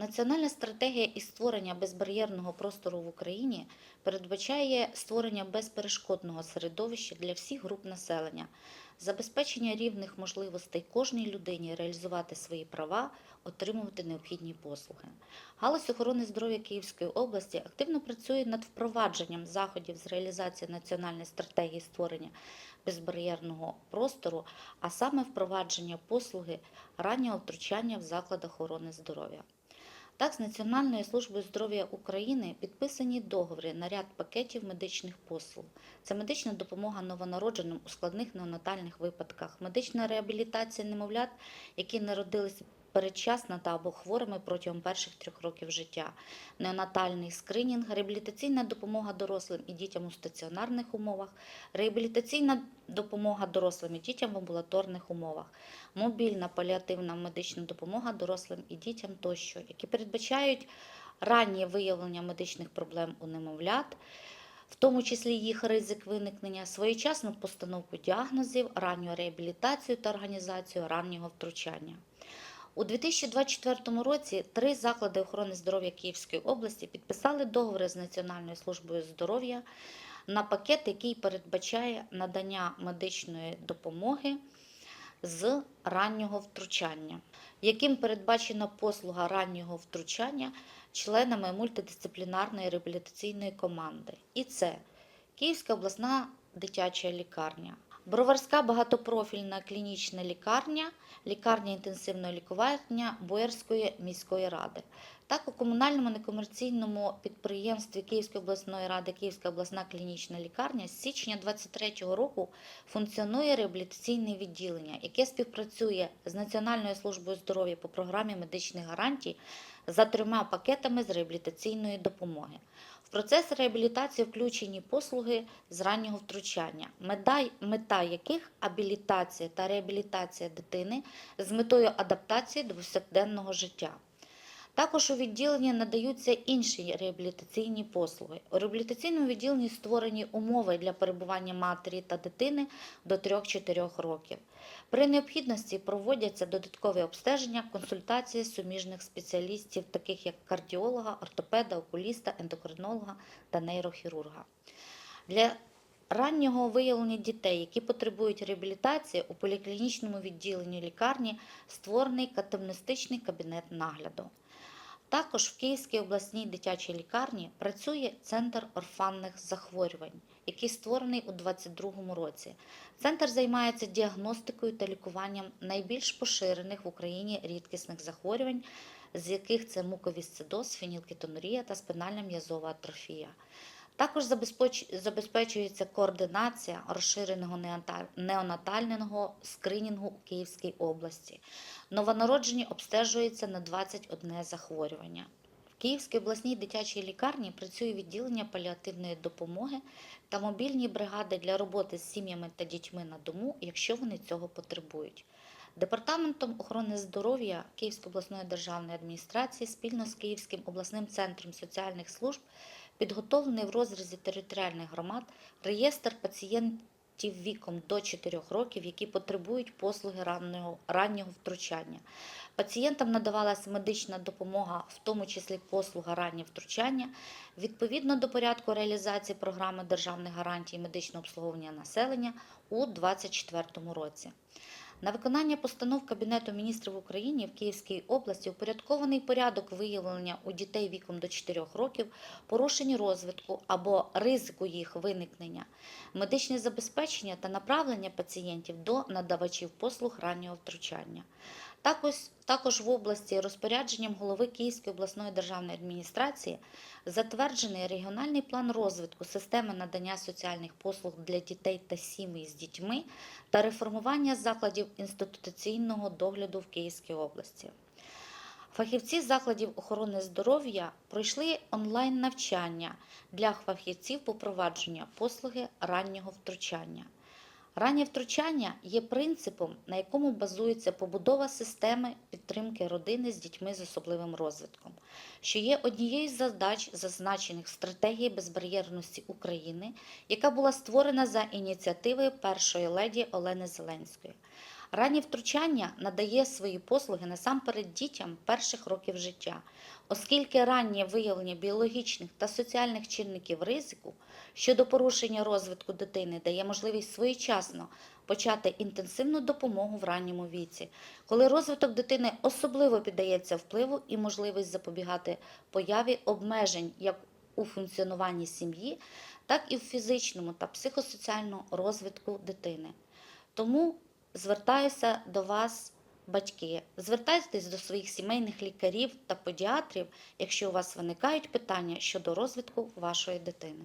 Національна стратегія із створення безбар'єрного простору в Україні передбачає створення безперешкодного середовища для всіх груп населення, забезпечення рівних можливостей кожній людині реалізувати свої права, отримувати необхідні послуги. Галузь охорони здоров'я Київської області активно працює над впровадженням заходів з реалізації національної стратегії створення безбар'єрного простору, а саме впровадження послуги раннього втручання в закладах охорони здоров'я. Так, з Національною службою здоров'я України підписані договори на ряд пакетів медичних послуг. Це медична допомога новонародженим у складних неонатальних випадках, медична реабілітація немовлят, які народилися передчасно та або хворими протягом перших трьох років життя, неонатальний скринінг, реабілітаційна допомога дорослим і дітям у стаціонарних умовах, реабілітаційна допомога дорослим і дітям в амбулаторних умовах, мобільна паліативна медична допомога дорослим і дітям тощо, які передбачають раннє виявлення медичних проблем у немовлят, в тому числі їх ризик виникнення, своєчасну постановку діагнозів, ранню реабілітацію та організацію раннього втручання. У 2024 році три заклади охорони здоров'я Київської області підписали договори з Національною службою здоров'я на пакет, який передбачає надання медичної допомоги з раннього втручання, яким передбачена послуга раннього втручання членами мультидисциплінарної реабілітаційної команди. І це Київська обласна дитяча лікарня, Броварська багатопрофільна клінічна лікарня, лікарня інтенсивного лікування Боярської міської ради. Так, у комунальному некомерційному підприємстві Київської обласної ради Київська обласна клінічна лікарня з січня 2023 року функціонує реабілітаційне відділення, яке співпрацює з Національною службою здоров'я по програмі медичних гарантій за трьома пакетами з реабілітаційної допомоги. В процес реабілітації включені послуги з раннього втручання, мета, яких абілітація та реабілітація дитини з метою адаптації до повсякденного життя. Також у відділенні надаються інші реабілітаційні послуги. У реабілітаційному відділенні створені умови для перебування матері та дитини до 3-4 років. При необхідності проводяться додаткові обстеження, консультації суміжних спеціалістів, таких як кардіолога, ортопеда, окуліста, ендокринолога та нейрохірурга. Для раннього виявлення дітей, які потребують реабілітації, у поліклінічному відділенні лікарні створений катамнестичний кабінет нагляду. Також в Київській обласній дитячій лікарні працює центр орфанних захворювань, який створений у 2022 році. Центр займається діагностикою та лікуванням найбільш поширених в Україні рідкісних захворювань, з яких це муковісцидоз, фенілкетонурія та спинальна м'язова атрофія. Також забезпечується координація розширеного неонаталь- неонатального скринінгу у Київській області. Новонароджені обстежуються на 21 захворювання. В Київській обласній дитячій лікарні працює відділення паліативної допомоги та мобільні бригади для роботи з сім'ями та дітьми на дому, якщо вони цього потребують. Департаментом охорони здоров'я Київської обласної державної адміністрації спільно з Київським обласним центром соціальних служб підготовлений в розрізі територіальних громад реєстр пацієнтів віком до 4 років, які потребують послуги раннього, раннього втручання. Пацієнтам надавалася медична допомога, в тому числі послуга раннього втручання, відповідно до порядку реалізації програми державних гарантій медичного обслуговування населення у 2024 році. На виконання постанов Кабінету міністрів України в Київській області упорядкований порядок виявлення у дітей віком до 4 років порушень розвитку або ризику їх виникнення, медичне забезпечення та направлення пацієнтів до надавачів послуг раннього втручання. Також, також в області розпорядженням голови Київської обласної державної адміністрації затверджений регіональний план розвитку системи надання соціальних послуг для дітей та сімей з дітьми та реформування закладів інституційного догляду в Київській області. Фахівці закладів охорони здоров'я пройшли онлайн навчання для фахівців по провадженню послуги раннього втручання. Раннє втручання є принципом, на якому базується побудова системи підтримки родини з дітьми з особливим розвитком, що є однією з задач, зазначених в стратегії безбар'єрності України, яка була створена за ініціативи першої леді Олени Зеленської. Раннє втручання надає свої послуги насамперед дітям перших років життя, оскільки раннє виявлення біологічних та соціальних чинників ризику щодо порушення розвитку дитини дає можливість своєчасно почати інтенсивну допомогу в ранньому віці, коли розвиток дитини особливо піддається впливу і можливість запобігати появі обмежень як у функціонуванні сім'ї, так і в фізичному та психосоціальному розвитку дитини. Тому звертаюся до вас, батьки, звертайтесь до своїх сімейних лікарів та педіатрів, якщо у вас виникають питання щодо розвитку вашої дитини.